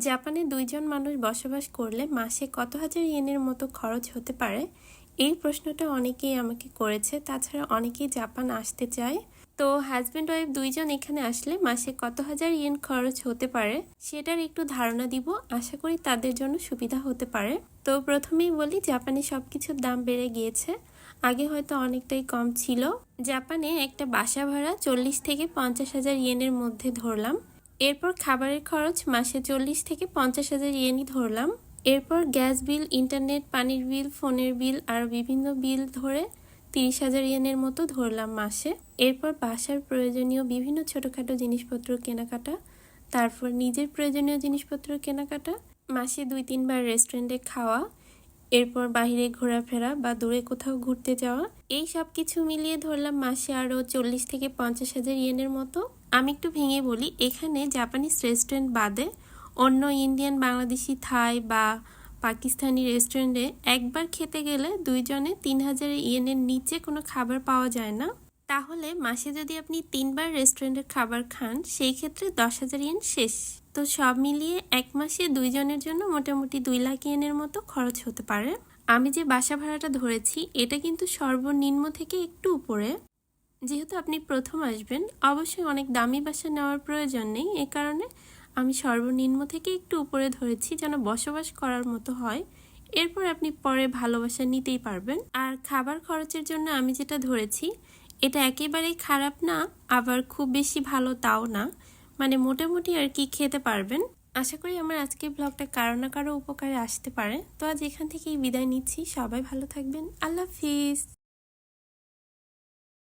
জাপানে দুইজন মানুষ বসবাস করলে মাসে কত হাজার ইয়েনের মতো খরচ হতে পারে? এই প্রশ্নটা অনেকেই আমাকে করেছে, তাছাড়া অনেকেই জাপান আসতে চায়। তো হাজব্যান্ড ওয়াইফ দুইজন এখানে আসলে মাসে কত হাজার ইয়েন খরচ হতে পারে? সেটার একটু ধারণা দিব, আশা করি তাদের জন্য সুবিধা হতে পারে। তো প্রথমেই বলি, জাপানে সব কিছুর দাম বেড়ে গিয়েছে। আগে হয়তো অনেকটাই কম ছিল। জাপানে একটা বাসা ভাড়া চল্লিশ থেকে পঞ্চাশ হাজার ইয়েনের মধ্যে ধরলাম। এরপর খাবারের খরচ মাসে চল্লিশ থেকে পঞ্চাশ হাজার ইয়েনই ধরলাম। এরপর গ্যাস বিল, ইন্টারনেট, পানির বিল, ফোনের বিল আর বিভিন্ন বিল ধরে তিরিশ হাজার ইয়েনের মতো ধরলাম মাসে। এরপর বাসার প্রয়োজনীয় বিভিন্ন ছোটোখাটো জিনিসপত্র কেনাকাটা, তারপর নিজের প্রয়োজনীয় জিনিসপত্র কেনাকাটা, মাসে দুই তিনবার রেস্টুরেন্টে খাওয়া, এরপর বাইরে ঘোরাফেরা বা দূরে কোথাও ঘুরতে যাওয়া, এই সব কিছু মিলিয়ে ধরলাম মাসে আরও চল্লিশ থেকে পঞ্চাশ হাজার ইয়েনের মতো আমি একটু ভেঙে বলি, এখানে জাপানিজ রেস্টুরেন্ট বাদে অন্য ইন্ডিয়ান বাংলাদেশি থাই বা পাকিস্তানি রেস্টুরেন্টে একবার খেতে গেলে দুইজনে তিন হাজার ইয়েনের নিচে কোনো খাবার পাওয়া যায় না। তাহলে মাসে যদি আপনি তিনবার রেস্টুরেন্টের খাবার খান, সেই ক্ষেত্রে দশ হাজার ইয়েন শেষ। তো সব মিলিয়ে এক মাসে দুইজনের জন্য মোটামুটি দুই লাখ ইয়েনের মতো খরচ হতে পারে। আমি যে বাসা ভাড়াটা ধরেছি, এটা কিন্তু সর্বনিম্ন থেকে একটু উপরে। যেহেতু আপনি প্রথম আসবেন, অবশ্যই অনেক দামি বাসা নেওয়ার প্রয়োজন নেই। এ কারণে আমি সর্বনিম্ন থেকে একটু উপরে ধরেছি যেন বসবাস করার মতো হয়। এরপর আপনি পরে ভালোবাসা নিতেই পারবেন। আর খাবার খরচের জন্য আমি যেটা ধরেছি, এটা একেবারেই খারাপ না, আবার খুব বেশি ভালো তাও না। মানে মোটামুটি আর কি খেতে পারবেন। আশা করি আমার আজকের ব্লগটা কারও না কারও উপকারে আসতে পারে। তো আজ এখান থেকেই বিদায় নিচ্ছি। সবাই ভালো থাকবেন। আল্লাহ হাফিজ।